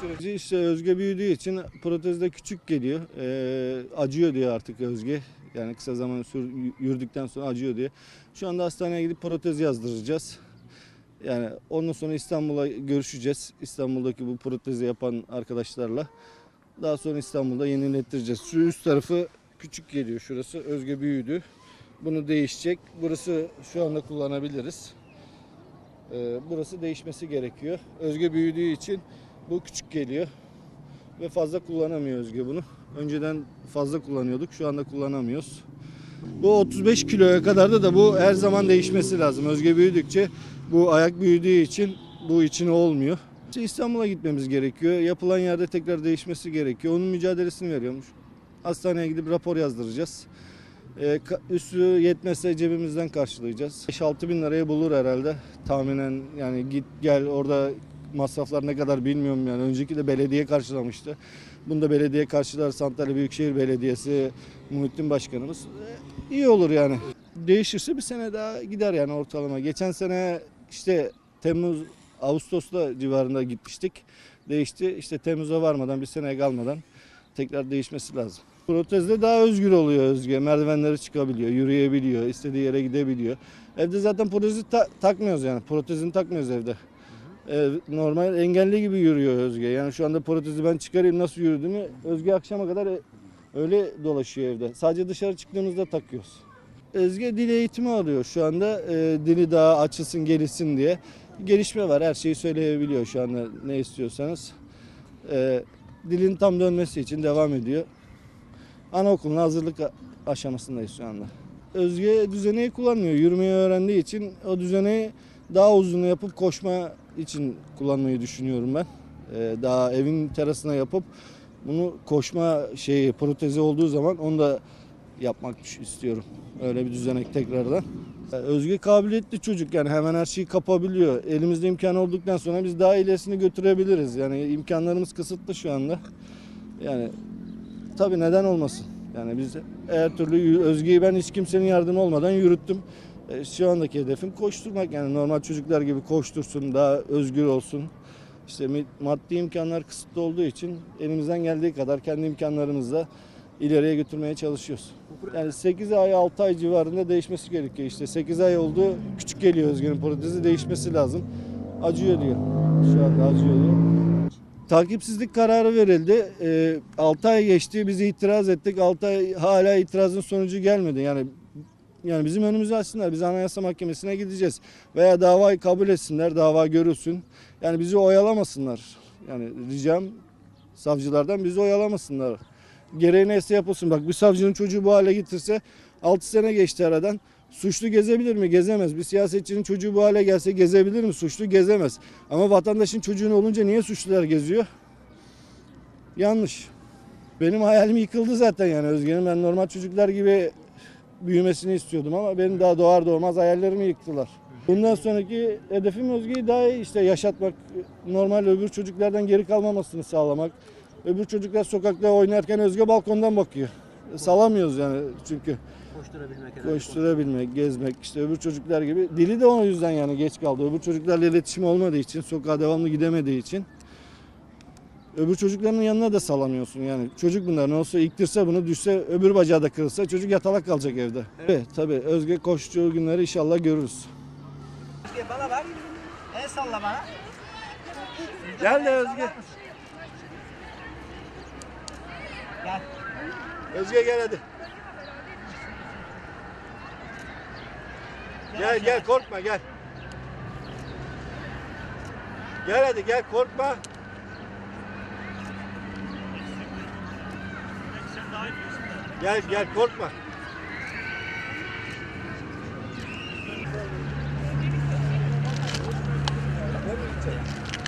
Süreci işte Özge büyüdüğü için protezde küçük geliyor. Ee, acıyor diyor artık Özge. Yani kısa zaman sür, yürüdükten sonra acıyor diye. Şu anda hastaneye gidip protez yazdıracağız. Yani ondan sonra İstanbul'a görüşeceğiz. İstanbul'daki bu protezi yapan arkadaşlarla. Daha sonra İstanbul'da yenilettireceğiz. Şu üst tarafı küçük geliyor şurası. Özge büyüdü. Bunu değişecek. Burası şu anda kullanabiliriz. Ee, burası değişmesi gerekiyor. Özge büyüdüğü için bu küçük geliyor. Ve fazla kullanamıyor Özge bunu. Önceden fazla kullanıyorduk. Şu anda kullanamıyoruz. Bu 35 kiloya kadar da da bu her zaman değişmesi lazım. Özge büyüdükçe bu ayak büyüdüğü için bu içine olmuyor. İşte İstanbul'a gitmemiz gerekiyor. Yapılan yerde tekrar değişmesi gerekiyor. Onun mücadelesini veriyormuş. Hastaneye gidip rapor yazdıracağız. Ee, üstü yetmezse cebimizden karşılayacağız. 5-6 bin liraya bulur herhalde tahminen yani git gel orada masraflar ne kadar bilmiyorum yani. Önceki de belediye karşılamıştı. Bunu da belediye karşılar. Antalya Büyükşehir Belediyesi Muhittin Başkanımız. Ee, iyi olur yani. Değişirse bir sene daha gider yani ortalama. Geçen sene işte Temmuz, Ağustos'ta civarında gitmiştik. Değişti. İşte Temmuz'a varmadan bir seneye kalmadan tekrar değişmesi lazım. Protezde daha özgür oluyor Özge. Merdivenleri çıkabiliyor, yürüyebiliyor, istediği yere gidebiliyor. Evde zaten protezi ta- takmıyoruz yani. Protezini takmıyoruz evde. Ee, normal engelli gibi yürüyor Özge. Yani şu anda protezi ben çıkarayım nasıl yürüdüğümü Özge akşama kadar e- öyle dolaşıyor evde. Sadece dışarı çıktığımızda takıyoruz. Özge dil eğitimi alıyor şu anda. Ee, dili daha açılsın, gelişsin diye. Gelişme var. Her şeyi söyleyebiliyor şu anda ne istiyorsanız. Ee, dilin tam dönmesi için devam ediyor. Anaokuluna hazırlık aşamasındayız şu anda. Özge düzeneyi kullanmıyor. Yürümeyi öğrendiği için o düzeneyi daha uzun yapıp koşma için kullanmayı düşünüyorum ben. Ee, daha evin terasına yapıp bunu koşma şeyi protezi olduğu zaman onu da yapmak istiyorum. Öyle bir düzenek tekrardan. Ee, Özge kabiliyetli çocuk yani hemen her şeyi kapabiliyor. Elimizde imkan olduktan sonra biz daha ilerisini götürebiliriz. Yani imkanlarımız kısıtlı şu anda. Yani tabii neden olmasın. Yani biz her türlü yü- Özge'yi ben hiç kimsenin yardımı olmadan yürüttüm. E, Şu andaki hedefim koşturmak yani normal çocuklar gibi koştursun, daha özgür olsun. İşte maddi imkanlar kısıtlı olduğu için elimizden geldiği kadar kendi imkanlarımızla ileriye götürmeye çalışıyoruz. Yani 8 ay 6 ay civarında değişmesi gerekiyor. İşte 8 ay oldu küçük geliyor Özge'nin protezi değişmesi lazım. Acıyor diyor. Şu anda acıyor diyor. Takipsizlik kararı verildi. Ee, 6 ay geçti. Biz itiraz ettik. 6 ay hala itirazın sonucu gelmedi. Yani yani bizim önümüzü açsınlar. Biz Anayasa Mahkemesi'ne gideceğiz. Veya davayı kabul etsinler. Dava görülsün. Yani bizi oyalamasınlar. Yani ricam savcılardan bizi oyalamasınlar. Gereği neyse yapılsın. Bak bir savcının çocuğu bu hale getirse 6 sene geçti aradan. Suçlu gezebilir mi? Gezemez. Bir siyasetçinin çocuğu bu hale gelse gezebilir mi? Suçlu gezemez. Ama vatandaşın çocuğun olunca niye suçlular geziyor? Yanlış. Benim hayalim yıkıldı zaten yani Özge'nin. Ben normal çocuklar gibi büyümesini istiyordum ama benim daha doğar doğmaz hayallerimi yıktılar. Bundan sonraki hedefim Özge'yi daha iyi işte yaşatmak, normal öbür çocuklardan geri kalmamasını sağlamak. Öbür çocuklar sokakta oynarken Özge balkondan bakıyor. Salamıyoruz yani çünkü Koşturabilmek koşturabilmek, gezmek işte öbür çocuklar gibi. Dili de o yüzden yani geç kaldı. Öbür çocuklarla iletişim olmadığı için, sokağa devamlı gidemediği için. Öbür çocukların yanına da salamıyorsun yani. Çocuk bunlar ne olsa iktirse bunu düşse öbür bacağı da kırılsa çocuk yatalak kalacak evde. Evet tabii Özge koştuğu günleri inşallah görürüz. Özge bana bak. El salla bana. Gel de Özge. Gel. Özge gel hadi. Gel gel korkma gel. Gel hadi gel korkma. Gel gel korkma.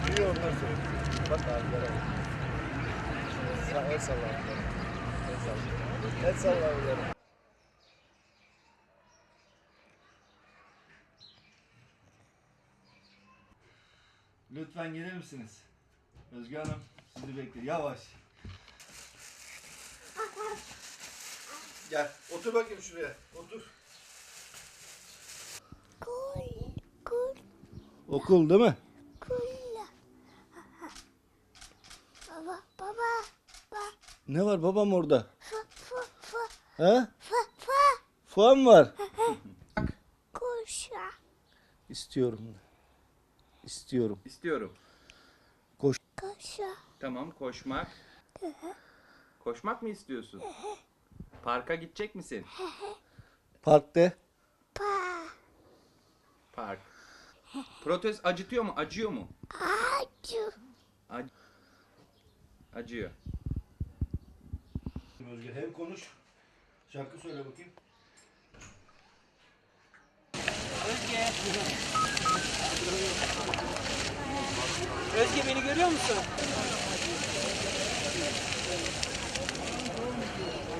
İyi sonra. Bak abi. Lütfen gelir misiniz? Özge Hanım sizi bekliyor. Yavaş. Gel otur bakayım şuraya. Otur. Okul değil mi? Ne var babam orada? He? Fuan var. Kuşa. İstiyorum. İstiyorum. İstiyorum. Kuşa. Tamam koşmak. Koşmak mı istiyorsun? Parka gidecek misin? Parkta. Pa. Park. Protez acıtıyor mu? Acıyor mu? Acı. Ac- acıyor. Özge hem konuş. Şarkı söyle bakayım. Özge. Özge beni görüyor musun?